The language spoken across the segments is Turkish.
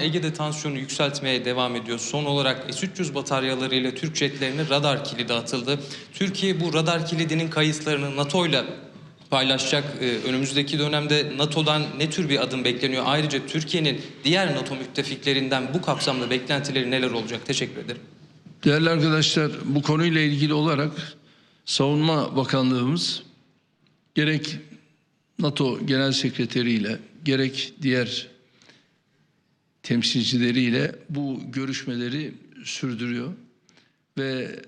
Ege'de tansiyonu yükseltmeye devam ediyor. Son olarak S-300 bataryalarıyla Türk jetlerine radar kilidi atıldı. Türkiye bu radar kilidinin kayıtlarını NATO ile paylaşacak. Ee, önümüzdeki dönemde NATO'dan ne tür bir adım bekleniyor? Ayrıca Türkiye'nin diğer NATO müttefiklerinden bu kapsamda beklentileri neler olacak? Teşekkür ederim. Değerli arkadaşlar bu konuyla ilgili olarak Savunma Bakanlığımız gerek NATO Genel Sekreteri ile gerek diğer temsilcileriyle bu görüşmeleri sürdürüyor ve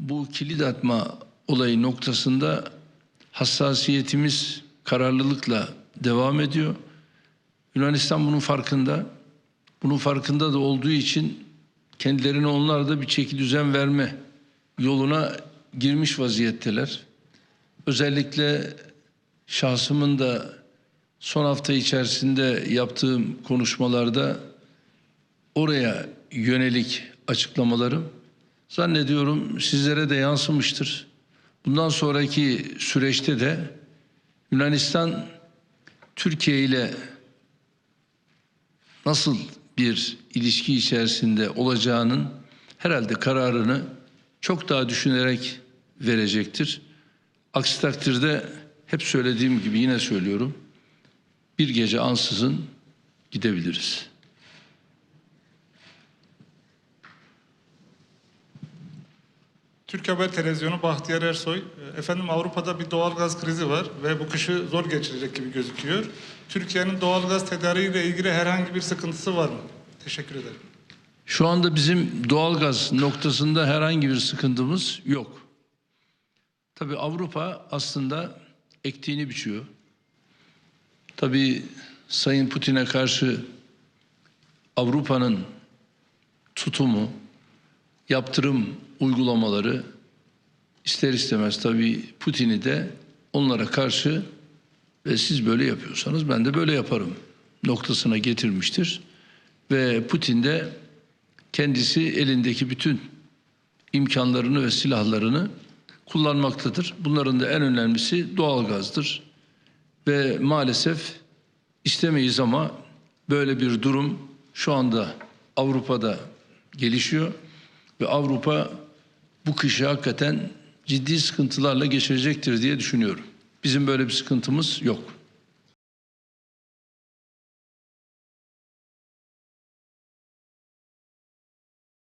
bu kilit atma olayı noktasında hassasiyetimiz kararlılıkla devam ediyor. Yunanistan bunun farkında. Bunun farkında da olduğu için kendilerine onlar da bir çeki düzen verme yoluna girmiş vaziyetteler. Özellikle şahsımın da son hafta içerisinde yaptığım konuşmalarda oraya yönelik açıklamalarım zannediyorum sizlere de yansımıştır. Bundan sonraki süreçte de Yunanistan Türkiye ile nasıl bir ilişki içerisinde olacağının herhalde kararını çok daha düşünerek verecektir. Aksi takdirde hep söylediğim gibi yine söylüyorum. Bir gece ansızın gidebiliriz. Türk Haber Televizyonu Bahtiyar Ersoy. E, Efendim Avrupa'da bir doğal gaz krizi var ve bu kışı zor geçirecek gibi gözüküyor. Türkiye'nin doğal gaz tedariğiyle ilgili herhangi bir sıkıntısı var mı? Teşekkür ederim. Şu anda bizim doğalgaz noktasında herhangi bir sıkıntımız yok. Tabii Avrupa aslında ektiğini biçiyor. Tabii Sayın Putin'e karşı Avrupa'nın tutumu, yaptırım uygulamaları ister istemez tabii Putin'i de onlara karşı ve siz böyle yapıyorsanız ben de böyle yaparım noktasına getirmiştir. Ve Putin de kendisi elindeki bütün imkanlarını ve silahlarını kullanmaktadır. Bunların da en önemlisi doğalgazdır. Ve maalesef istemeyiz ama böyle bir durum şu anda Avrupa'da gelişiyor ve Avrupa bu kışı hakikaten ciddi sıkıntılarla geçirecektir diye düşünüyorum. Bizim böyle bir sıkıntımız yok.